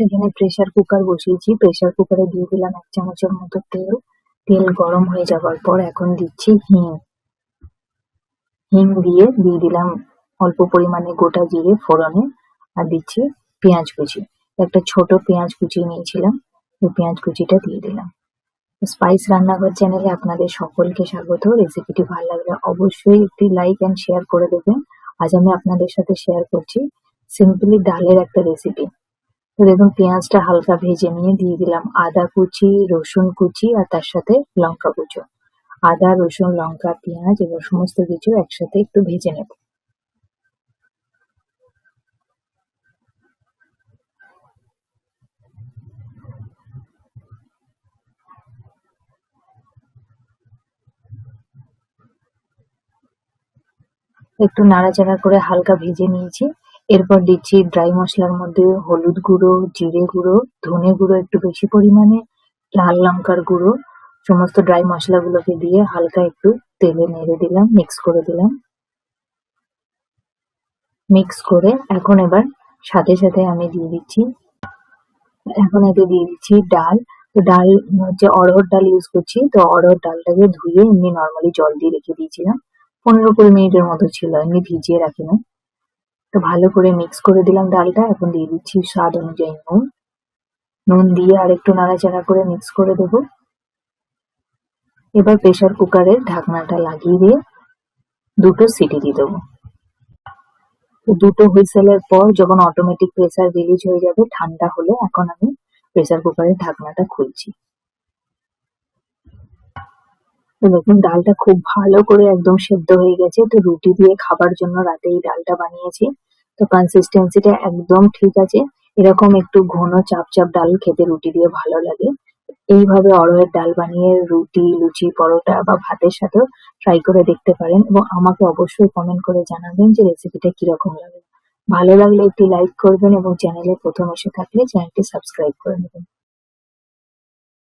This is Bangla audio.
এখানে প্রেসার কুকার বসিয়েছি। প্রেসার কুকারে দিয়ে দিলাম এক চামচের মতো তেল। তেল গরম হয়ে যাবার পর এখন দিচ্ছি হিং। হিং দিয়ে দিয়ে দিলাম অল্প পরিমাণে গোটা জিরে ফোড়নে আর দিচ্ছি পেঁয়াজ কুচি। একটা ছোট পেঁয়াজ কুচি নিয়েছিলাম। ওই পেঁয়াজ কুচিটা দিয়ে দিলাম। স্পাইস রান্নাঘর চ্যানেলে আপনাদের সকলকে স্বাগত। রেসিপিটি ভালো লাগলে অবশ্যই একটি লাইক অ্যান্ড শেয়ার করে দেবেন। আজ আমি আপনাদের সাথে শেয়ার করছি সিম্পলি ডালের একটা রেসিপি দেখুন পেঁয়াজটা হালকা ভেজে নিয়ে দিয়ে দিলাম আদা কুচি, রসুন কুচি আর তার সাথে লঙ্কা কুচো। আদা, রসুন, লঙ্কা, পেঁয়াজ এবার সমস্ত কিছু একসাথে একটু ভেজে নেব। একটু নাড়াচাড়া করে হালকা ভেজে নিয়েছি। এরপর দিচ্ছি ড্রাই মশলার মধ্যে হলুদ গুঁড়ো, জিরে গুঁড়ো, ধনে গুঁড়ো একটু বেশি পরিমাণে, লাল লঙ্কার গুঁড়ো, সমস্ত ড্রাই মশলাগুলোকে দিয়ে হালকা একটু তেলে নেড়ে দিলাম মিক্স করে দিলাম। মিক্স করে এখন এবার সাথে সাথে আমি দিয়ে দিচ্ছি, এখন এতে দিয়ে দিচ্ছি ডাল। তো ডাল হচ্ছে অড়হর ডাল ইউজ করছি, তো অড়হর ডালটাকে ধুয়ে এমনি নর্মালি জল দিয়ে রেখে দিয়েছিলাম। পনেরো কুড়ি মিনিটের মতো ছিল, এমনি ভিজিয়ে রাখি না তো ভালো করে মিক্স করে দিলাম ডালটা, এখন দিয়ে দিচ্ছি স্বাদ অনুযায়ী নুন। নুন দিয়ে আর একটু নাড়াচাড়া করে মিক্স করে দেবো। এবার প্রেসার কুকারের ঢাকনাটা লাগিয়ে দিয়ে দুটো সিটি দিয়ে দেবো। দুটো হুইসেলের পর যখন অটোমেটিক প্রেসার রিলিজ হয়ে যাবে, ঠান্ডা হলে এখন আমি প্রেসার কুকারের ঢাকনাটা খুলছি। দেখুন, ডালটা খুব ভালো করে একদম সেদ্ধ হয়ে গেছে। তো রুটি দিয়ে খাবার জন্য রাতে এই ডালটা বানিয়েছি। তো কনসিস্টেন্সিটা একদম ঠিক আছে। এরকম একটু ঘন চাপ চাপ ডাল খেতে রুটি দিয়ে ভালো লাগে। এইভাবে অড়হরের ডাল বানিয়ে রুটি, লুচি, পরোটা বা ভাতের সাথেও ট্রাই করে দেখতে পারেন এবং আমাকে অবশ্যই কমেন্ট করে জানাবেন যে রেসিপিটা কীরকম লাগে। ভালো লাগলে একটি লাইক করবেন এবং চ্যানেলে প্রথম এসে থাকলে চ্যানেলটি সাবস্ক্রাইব করে নেবেন।